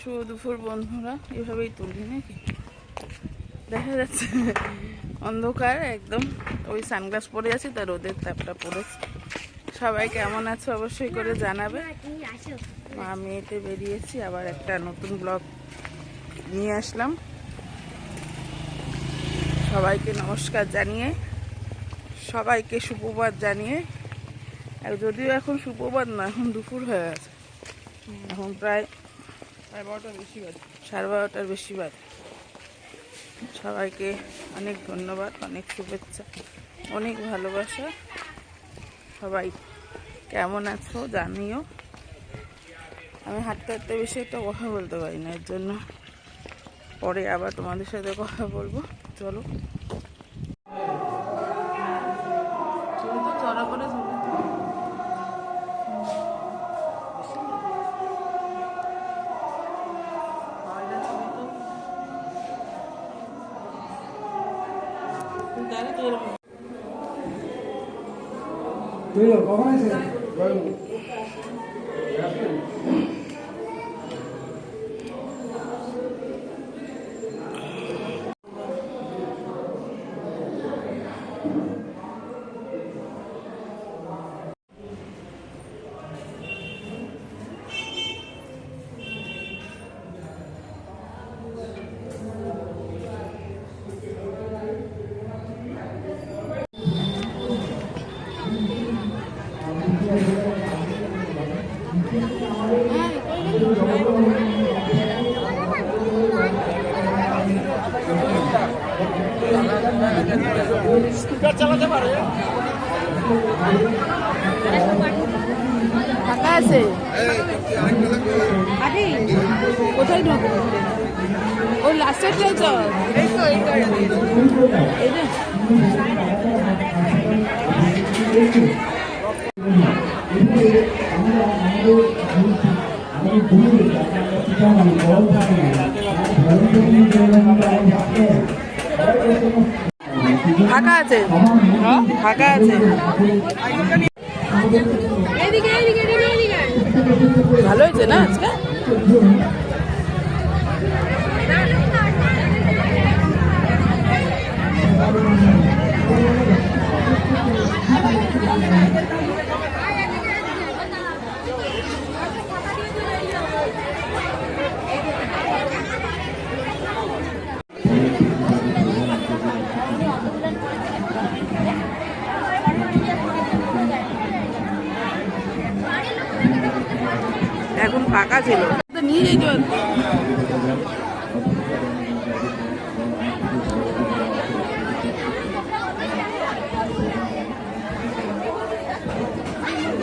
শুভ দুপুর বন্ধুরা, এভাবেই তুলি নাকি? দেখা যাচ্ছে অন্ধকার একদম। ওই সানগ্লাস পরে আছি তার রোদের তাপটা পড়েছে। সবাই কেমন আছো অবশ্যই করে জানাবে। আমি এতে বেরিয়েছি, আবার একটা নতুন ব্লগ নিয়ে আসলাম। সবাইকে নমস্কার জানিয়ে সবাইকে সুপ্রভাত জানিয়ে। আর যদিও এখন সুপ্রভাত না এখন দুপুর হয়ে গেছে। এখন প্রায় সাড়ে বারোটার বেশি বাজে। সাড়ে বারোটার বেশি বাজে। সবাইকে অনেক ধন্যবাদ অনেক শুভেচ্ছা অনেক ভালোবাসা। সবাই কেমন আছো জানিও। আমি হাঁটতে হাঁটতে বেশি একটা কথা বলতে পারি না এর জন্য পরে আবার তোমাদের সাথে কথা বলব। চলো। তুই কখন আছে স্পিকার চালাতে পারে ফাঁকা আছে আরে কোথায় ঢুকবো ওই লাস্টেরটাই চল এই তো এই ফাঁকা আছে ফাঁকা আছে ভালো হয়েছে না আজকে ফাঁকা ছিল নিয়ে যেতে পারতো।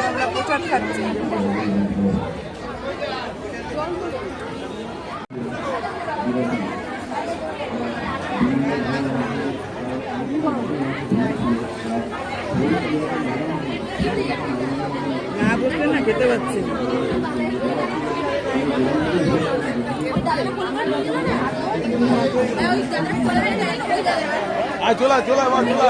আমরা খাচ্ছি না বসলে না খেতে পাচ্ছি না। আয় চলা চলা আবার চলা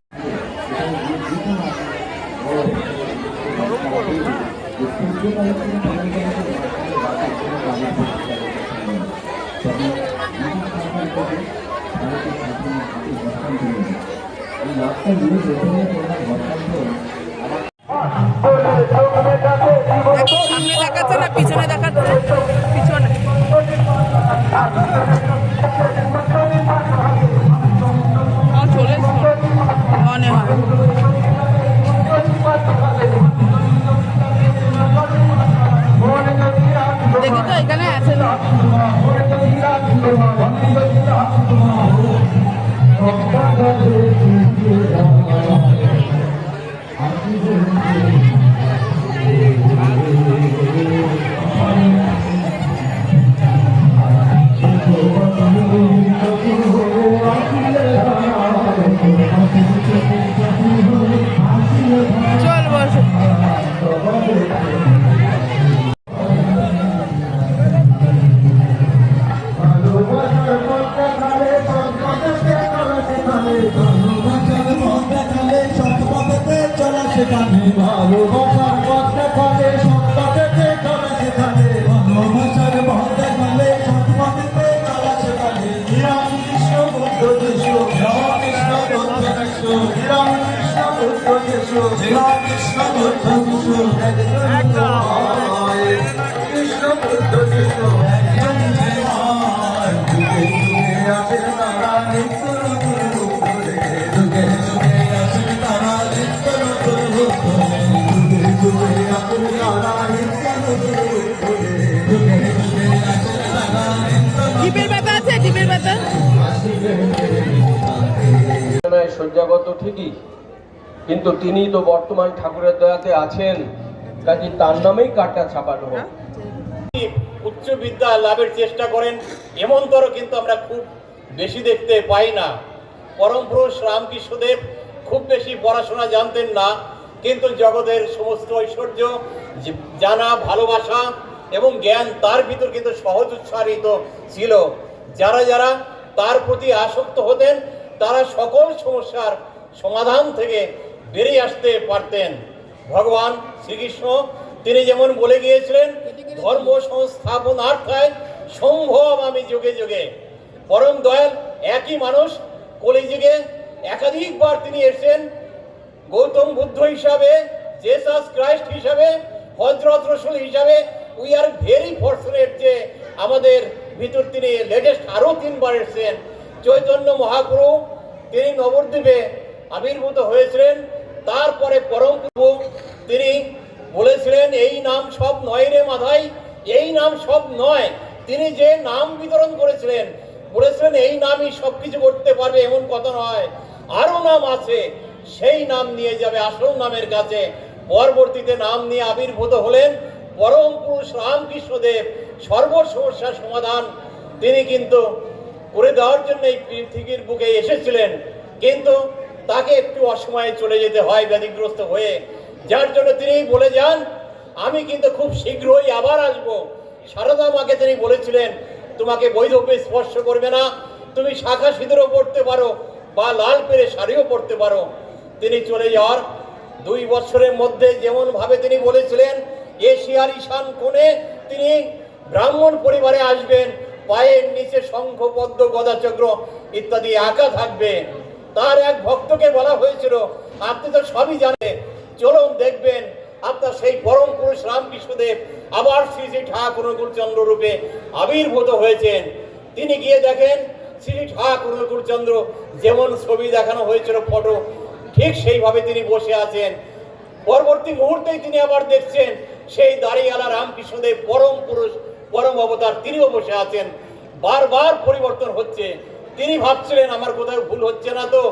এদিক দিয়ে আয়। দেখো সামনে দেখাচ্ছে না পিছনে ব্যথা আছে ডিপের ব্যথা। শয্যাগত ঠিকই। কিন্তু তিনি তো বর্তমান ঠাকুরের দয়াতে আছেন, কাজে তার নামেই কাটা ছাপানো হোক। উচ্চ বিদ্যা লাভের চেষ্টা করেন এমনতর কিন্তু আমরা খুব বেশি দেখতে পাই না। পরম পুরুষ রামকৃষ্ণদেব খুব বেশি পড়াশোনা জানতেন না, কিন্তু জগতের সমস্ত ঐশ্বর্য জানা, ভালোবাসা এবং জ্ঞান তার ভিতর কিন্তু সহজ উচ্চারিত ছিল। যারা যারা তার প্রতি আসক্ত হতেন, তারা সকল সমস্যার সমাধান থেকে বেরিয়ে আসতে পারতেন। ভগবান শ্রীকৃষ্ণ, তিনি যেমন বলে গিয়েছিলেন, ধর্ম সংস্থাপনার্থায় সম্ভব আমি যুগে যুগে। পরম দয়াল একই মানুষ কলিযুগে একাধিকবার তিনি এসেছেন। গৌতম বুদ্ধ হিসাবে, জেসাস ক্রাইস্ট হিসাবে হজরত রসুল হিসাবে উই আর ভেরি ফর্চুনেট যে আমাদের ভিতর তিনি লেটেস্ট আরও তিনবার এসেছেন। চৈতন্য মহাপ্রভু, তিনি নবদ্বীপে আবির্ভূত হয়েছিলেন। তারপরে পরম প্রভু তিনি বলেছিলেন, এই নাম সব নয় রে মাধাই এই নাম সব নয়। তিনি যে নাম বিতরণ করেছিলেন, বলেছিলেন, এই নামই সব কিছু করতে পারবে, এমন কথা নয়। আরও নাম আছে, সেই নাম নিয়ে যাবে আসল নামের কাছে। পরবর্তীতে নাম নিয়ে আবির্ভূত হলেন পরম পুরুষ রামকৃষ্ণদেব। সর্ব সমস্যার সমাধান তিনি কিন্তু করে দেওয়ার জন্য এই পৃথিবীর বুকে এসেছিলেন। কিন্তু তাকে একটু অসময়ে চলে যেতে হয় ব্যাধিগ্রস্ত হয়ে। যার জন্য তিনি বলে যান, আমি কিন্তু খুব শীঘ্রই আবার আসব। সারদা মাকে তিনি বলেছিলেন, তোমাকে বৈধব্যে স্পর্শ করবে না। তুমি শাখা সিঁদুরও পড়তে পারো বা লাল পেরে শাড়িও পরতে পারো। তিনি চলে যাওয়ার দুই বছরের মধ্যে যেমন ভাবে তিনি বলেছিলেন এশিয়ার ঈশান কোণে তিনি ব্রাহ্মণ পরিবারে আসবেন, পায়ের নিচে শঙ্খ পদ্ম গদাচক্র ইত্যাদি আঁকা থাকবে। তার এক ভক্তকে বলা হয়েছিল, আপনি তো সবই জানেন। চলুন দেখবেন, আপনার সেই পরম পুরুষ রামকৃষ্ণদেব আবার শ্রী শ্রী ঠাকুর অনুকূলচন্দ্র রূপে আবির্ভূত হয়েছেন। তিনি গিয়ে দেখেন শ্রী ঠাকুর অনুকূলচন্দ্র যেমন ছবি দেখানো হয়েছিল, ফটো, ঠিক সেইভাবে তিনি বসে আছেন। পরবর্তী মুহূর্তেই তিনি আবার দেখছেন, সেই দাঁড়িয়ালা রামকৃষ্ণদেব পরম পুরুষ, পরম অবতার, তিনিও বসে আছেন। বারবার পরিবর্তন হচ্ছে। তিনি ভাবছিলেন, আমার কোথাও ভুল হচ্ছে না তো?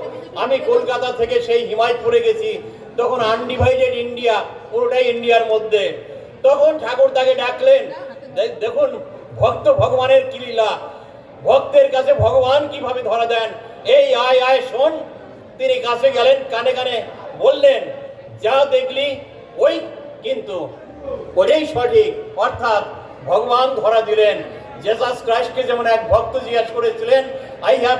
আমি কলকাতা থেকে সেই হিমায়তপুরে গেছি। তখন আনডিভাইডেড ইন্ডিয়া, পুরোটাই ইন্ডিয়ার মধ্যে। তখন ঠাকুর তাকে ডাকলেন দেখুন, ভক্ত ভগবানের কি লীলা? ভক্তের কাছে ভগবান কীভাবে ধরা দেন? এই আয় আয়, শোন। তিনি কাছে গেলেন, কানে কানে বললেন, যা দেখলি, ওই কিন্তু, ওটাই সঠিক। অর্থাৎ ভগবান ধরা দিলেন। জেসাস ক্রাইস্টকে যেমন এক ভক্ত জিজ্ঞাসা করেছিলেন I have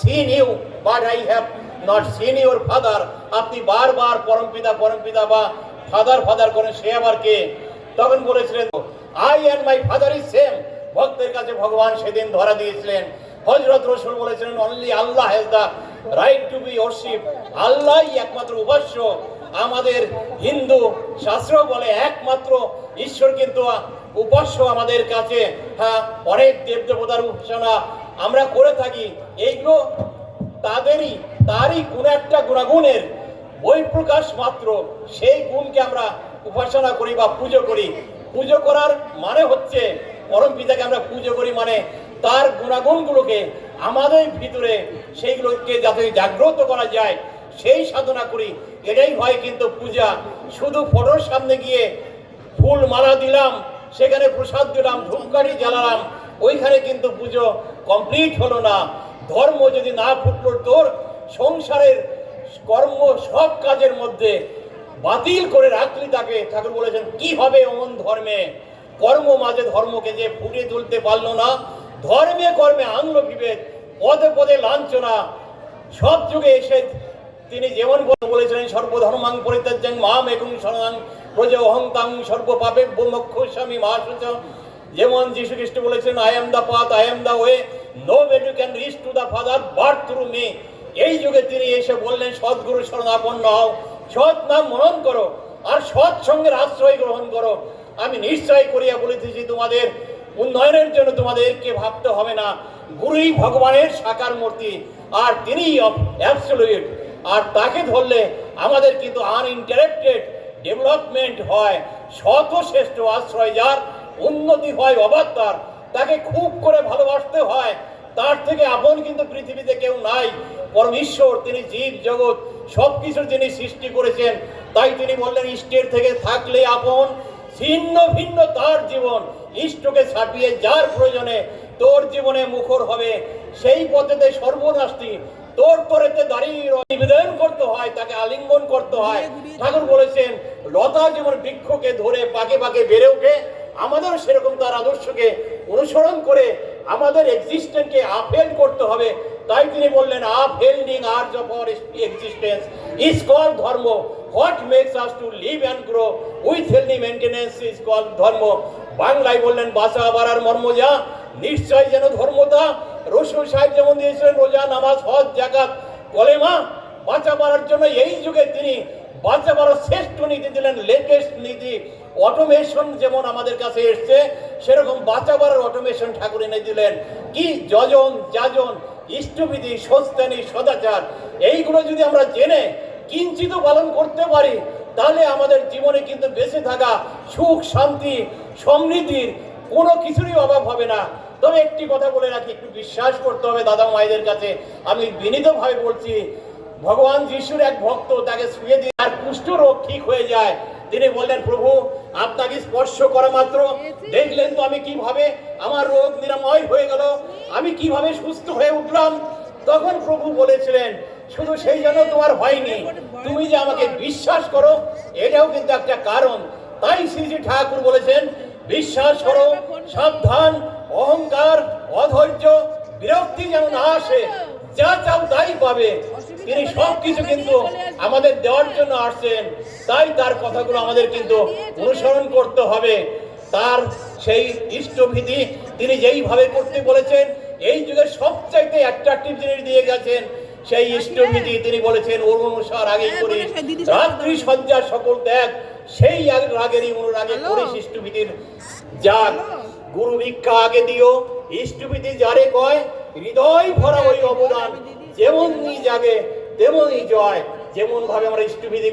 seen you but I have not seen your father আপনি বারবার পরমপিতা পরমপিতা বা ফাদার ফাদার করেন সে আবার কে? তখন বলেছিলেন I and my father is same ভক্তের কাছে ভগবান সেদিন ধরা দিয়েছিলেন। হজরত রসুল বলেছিলেন only Allah has the right to be worship আল্লাহই একমাত্র উপাস্য। আমাদের হিন্দু শাস্ত্র বলে একমাত্র ঈশ্বর কিন্তু উপাস্য আমাদের কাছে। হ্যাঁ অনেক দেব দেবতার উপাসনা আমরা করে থাকি। এইগুলো তাদেরই, তারই কোন একটা গুণাগুণের বই প্রকাশ মাত্র। সেই গুণকে আমরা উপাসনা করি বা পুজো করি। পুজো করার মানে হচ্ছে, পরম পিতাকে আমরা পুজো করি মানে তার গুণাগুণগুলোকে আমাদের ভিতরে সেইগুলোকে যাতে জাগ্রত করা যায়। সেই সাধনা করি। এটাই হয় কিন্তু পূজা। শুধু ফটোর সামনে গিয়ে ফুল মালা দিলাম, সেখানে প্রসাদ দিলাম, ধূপকাঠি জ্বালালাম, ওইখানে কিন্তু পুজো কমপ্লিট হলো না। ধর্ম যদি না ফুটলো তোর, সংসারের কর্ম সব কাজের মধ্যে বাতিল করে রাখলি তাকে। ঠাকুর বলেছেন, কি হবে অমন ধর্মে? কর্ম মাঝে ধর্মকে যে ফুটিয়ে তুলতে পারল না, ধর্মে কর্মে আংলো বিভেদ, পদে পদে লাঞ্ছনা, সব যুগে এসে তিনি যেমন বলেছিলেন, সর্বধর্মাং পরিত্যাজ্যাং মাম একং শরণাং প্রজ অহংতাং সর্বপাপে মোক্ষ স্বামী মহাসুচ যেমন যীশু খ্রিস্ট বলেছেন I am the path, I am the way, no way to can reach to the father but through me. এই যুগে তিনি এসে বললেন, সদ্গুরু শরণাপন্ন হও, সৎ নাম মনন করো, আর সৎ সঙ্গের আশ্রয় গ্রহণ করো। আমি নিশ্চয় করিয়া বলিতেছি, তোমাদের উন্নয়নের জন্য তোমাদেরকে ভাবতে হবে না। গুরুই ভগবানের সাকার মূর্তি, আর তিনি অ্যাবসলিউট আর তাকে ধরলে আমাদের কিন্তু আনইন্টারেক্টেড ডেভেলপমেন্ট হয়। শত শ্রেষ্ঠ আশ্রয় যার, উন্নতি হয় অবাত্তার তাকে খুব করে ভালোবাসতে হয়। তার থেকে আপন কিন্তু পৃথিবীতে কেউ নাই। পরমেশ্বর, তিনি জীব জগৎ সব কিছুর যিনি সৃষ্টি করেছেন, তাই তিনি বললেন, ইষ্টের থেকে থাকলে আপন, ছিন্ন ভিন্ন তার জীবন, ইষ্টকে ছাপিয়ে যার প্রয়োজনে তোর জীবনে মুখর হবে। সেই পথেতে সর্বনাশটি তোর তরেতে দাঁড়িয়ে নিবেদন করতে হয়, তাকে আলিঙ্গন করতে হয়। ঠাকুর বলেছেন, লতা যেমন বৃক্ষকে ধরে পাকে পাকে বেড়ে ওঠে আমাদের সেরকম তার আদর্শকে অনুসরণ করে আমাদের এক্সিস্টেন্সকে আপহেল্ড করতে হবে। তাই তিনি বললেন upholding urge of existence is call dharma. What makes us to live and grow with healthy maintenance is call dharma. বাংলায় বললেন বাসা বাড়ার মর্ম যা। নিশ্চয় যেন ধর্মতা রসুল সাহেব যেমন দিয়েছিলেন, রোজা, নামাজ, হজ, জাকাত কলেমা বাঁচা বাড়ার জন্য এই যুগে তিনি বাঁচা বাড়ার শ্রেষ্ঠ নীতি দিলেন লেটেস্ট নীতি অটোমেশন যেমন আমাদের কাছে এসছে, সেরকম বাঁচা বাড়ার অটোমেশন ঠাকুর এনে দিলেন। কি যজন, যাজন, ইষ্টবিধি, সস্তানি, সদাচার, এইগুলো যদি আমরা জেনে, কিঞ্চিত পালন করতে পারি, তাহলে আমাদের জীবনে কিন্তু বেঁচে থাকা সুখ, শান্তি, সমৃদ্ধির কোনো কিছুরই অভাব হবে না। তবে একটি কথা বলে রাখি, একটু বিশ্বাস করতে হবে দাদা মায়েদের কাছে। আমি বিনীতভাবে বলছি, ভগবান যিশুর এক ভক্ত তাকে শুয়ে দিয়ে আর কুষ্ঠ রোগ ঠিক হয়ে যায়। তিনি বললেন, প্রভু, আপনাকে স্পর্শ করা মাত্র। দেখলেন তো আমি কীভাবে আমার রোগ নিরাময় হয়ে গেল। আমি কীভাবে সুস্থ হয়ে উঠলাম। তখন প্রভু বলেছিলেন, শুধু সেই জন্য তোমার হয়নি। তুমি যে আমাকে বিশ্বাস করো, এটাও কিন্তু একটা কারণ। তাই শ্রীজি ঠাকুর বলেছেন, বিশ্বাস করো, সাবধান অহংকার অধৈর্য বিরক্তি যেন না আসে যা চাও তাই পাবে। তিনি সবকিছু কিন্তু আমাদের দেওয়ার জন্য আসছেন। তাই তার কথাগুলো আমাদের কিন্তু অনুসরণ করতে হবে। তার সেই ইষ্টভীতি তিনি যেইভাবে করতে বলেছেন এই যুগের সবচাইতে অ্যাট্রাকটিভ জিনিস দিয়ে গেছেন সেই ইষ্টভীতি তিনি বলেছেন ওর অনুসার আগেই করি। রাত্রি সজ্জা সকল ত্যাগ সেই আগ- রাগেরই অনুরাগে করিস ইষ্টভীতির যাগ গুরু ভিক্ষা আগে দিও। ইষ্টবিধি যারে কয়, হৃদয় ভরা ওই অবদান। যেমন জাগে, তেমনই জয়। যেমন ভাবে আমরা ইষ্টভীতি